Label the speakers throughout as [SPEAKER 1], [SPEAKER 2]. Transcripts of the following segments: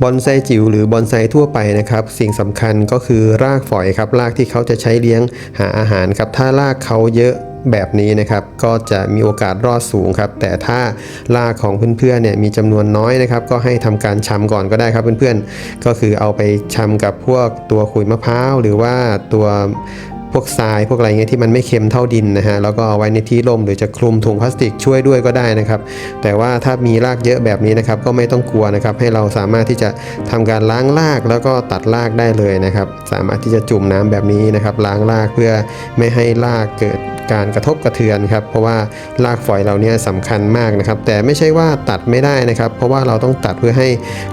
[SPEAKER 1] บอนไซจิ๋วหรือบอนไซทั่วไปนะครับ สิ่งสำคัญก็คือรากฝอยครับรากที่เขาจะใช้เลี้ยงหาอาหารครับ ถ้ารากเขาเยอะแบบนี้นะครับก็จะมีโอกาสรอดสูงครับ แต่ถ้ารากของเพื่อนๆเนี่ยมีจำนวนน้อยนะครับ ก็ให้ทำการชำก่อนก็ได้ครับเพื่อนๆ ก็คือเอาไปชำกับพวกตัวขุยมะพร้าวหรือว่าตัว พวกทรายพวกอะไรเงี้ยที่มันไม่เค็มเท่าดินนะฮะแล้วก็เอาไว้ในที่ร่มหรือจะคลุมถุงพลาสติกช่วยด้วยก็ได้นะครับ แต่ว่าถ้ามีรากเยอะแบบนี้นะครับก็ไม่ต้องกลัวนะครับ ให้เราสามารถที่จะทำการล้างรากแล้วก็ตัดรากได้เลยนะครับ สามารถที่จะจุ่มน้ำแบบนี้นะครับ ล้างรากเพื่อไม่ให้รากเกิดการกระทบกระเทือนครับ เพราะว่ารากฝอยเราเนี่ยสำคัญมากนะครับ แต่ไม่ใช่ว่าตัดไม่ได้นะครับ เพราะว่าเราต้องตัดเพื่อให้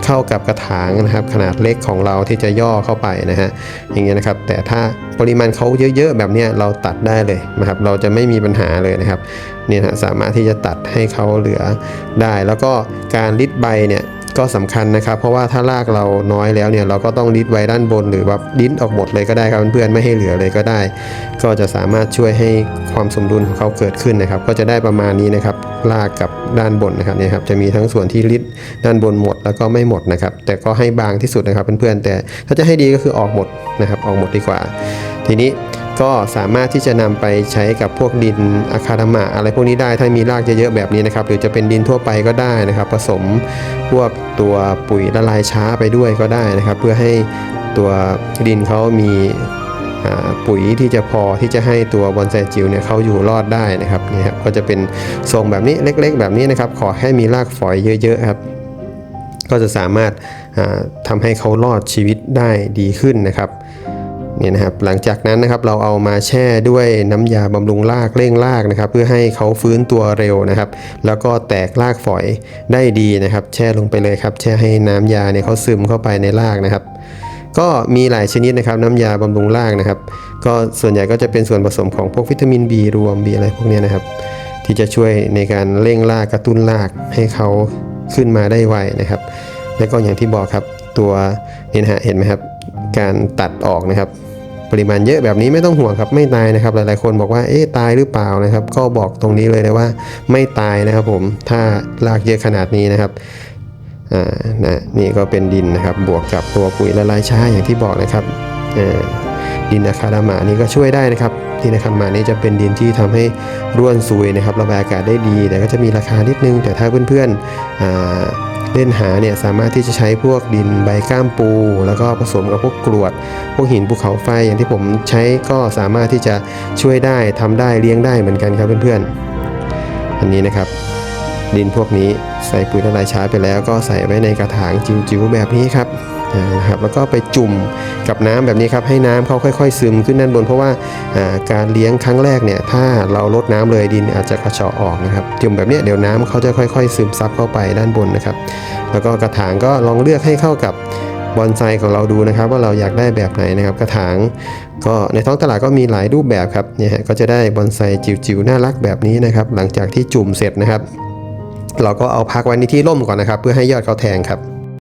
[SPEAKER 1] เข้ากับกระถางนะครับ ขนาดเล็กของเราที่จะย่อเข้าไปนะฮะอย่างเงี้ยนะครับ แต่ถ้าปริมาณเขาเยอะๆแบบเนี้ยเราตัดได้เลยนะครับ เราจะไม่มีปัญหาเลยนะครับเนี่ยนะสามารถที่จะตัดให้เขาเหลือได้ แล้วก็การริดใบเนี่ย ก็สำคัญนะครับ เพราะว่าถ้ารากเราน้อยแล้วเนี่ยเราก็ต้องริดไว้ด้านบนหรือว่าดิ้นออกหมดเลยก็ได้ครับเพื่อนๆไม่ให้เหลือเลยก็ได้ ก็จะสามารถช่วยให้ความสมดุลของเขาเกิดขึ้นนะครับ ก็จะได้ประมาณนี้นะครับรากกับด้านบนนะครับเนี่ยครับจะมีทั้งส่วนที่ริดด้านบนหมดแล้วก็ไม่หมดนะครับ แต่ก็ให้บางที่สุดนะครับเพื่อนๆแต่ถ้าจะให้ดีก็คือออกหมดนะครับ ออกหมดดีกว่า ทีนี้ ก็สามารถที่จะนำไปใช้กับพวกดินอะคาดามะอะไรพวกนี้ได้ถ้ามีรากเยอะๆแบบนี้นะครับ หรือจะเป็นดินทั่วไปก็ได้นะครับ ผสมพวกตัวปุ๋ยละลายช้าไปด้วยก็ได้นะครับ เพื่อให้ตัวดินเขามีปุ๋ยที่จะพอที่จะให้ตัวบอนไซจิ๋วเนี่ยเขาอยู่รอดได้นะครับนี่ครับก็จะเป็นทรงแบบนี้เล็ก ๆ แบบนี้นะครับ ขอให้มีรากฝอยเยอะ ๆ ครับ ก็จะสามารถอ่าทำให้เขารอดชีวิตได้ดีขึ้นนะครับ เนี่ยนะครับหลังจากนั้นนะครับเราเอามาแช่ด้วยน้ำยาบำรุงรากเร่งรากนะครับเพื่อให้เขาฟื้นตัวเร็วนะครับ แล้วก็แตกรากฝอยได้ดีนะครับ แช่ลงไปเลยครับ แช่ให้น้ำยาเนี่ยเขาซึมเข้าไปในรากนะครับ ก็มีหลายชนิดนะครับน้ำยาบำรุงรากนะครับ ก็ส่วนใหญ่ก็จะเป็นส่วนผสมของพวกวิตามิน B รวม B อะไรพวกนี้นะครับ ที่จะช่วยในการเร่งรากกระตุ้นรากให้เขาขึ้นมาได้ไวนะครับ แล้วก็อย่างที่บอกครับตัวนี่นะฮะเห็นไหมครับ การตัดออกนะครับ ปริมาณเยอะแบบนี้ไม่ต้องห่วงครับไม่ตายนะครับ หลายๆคนบอกว่าเอ๊ะตายหรือเปล่านะครับ ก็บอกตรงนี้เลยนะว่าไม่ตายนะครับผมถ้ารากเยอะขนาดนี้นะครับอ่านะนี่ก็เป็นดินนะครับบวกกับตัวปุ๋ยละลายช้าอย่างที่บอกนะครับอ่าดินอะคาดามานี่ก็ช่วยได้นะครับดินอะคาดามานี่จะเป็นดินที่ทำให้ร่วนซุยนะครับระบายอากาศได้ดี แต่ก็จะมีราคานิดนึง แต่ถ้าเพื่อนๆอ่า เล่นหาเนี่ยสามารถที่จะใช้พวกดินใบก้ามปู แล้วก็ผสมกับพวกกรวด พวกหินภูเขาไฟอย่างที่ผมใช้ก็สามารถที่จะช่วยได้ทำได้เลี้ยงได้เหมือนกันครับเพื่อนๆอันนี้นะครับ ดินพวกนี้ใส่ปุ๋ยละลายช้าไปแล้วก็ใส่ไว้ในกระถางจิ๋วๆแบบนี้ครับนะครับแล้วก็ไปจุ่มกับน้ำแบบนี้ครับให้น้ำเขาค่อยๆ ซึมขึ้นด้านบน เพราะว่าการเลี้ยงครั้งแรกเนี่ยถ้าเราลดน้ำเลยดินอาจจะกระเฉาะออกนะครับจุ่มแบบนี้เดี๋ยวน้ำเขาจะค่อยๆ ซึมซับเข้าไปด้านบนนะครับ แล้วก็กระถางก็ลองเลือกให้เข้ากับบอนไซของเราดูนะครับ ว่าเราอยากได้แบบไหนนะครับกระถาง ก็ในท้องตลาดก็มีหลายรูปแบบครับเนี่ยฮะก็จะได้บอนไซจิ๋วๆน่ารักแบบนี้นะครับ หลังจากที่จุ่มเสร็จนะครับ เราก็เอาพักไว้ในที่ร่มก่อนนะครับ เพื่อให้ยอดเขาแทงครับ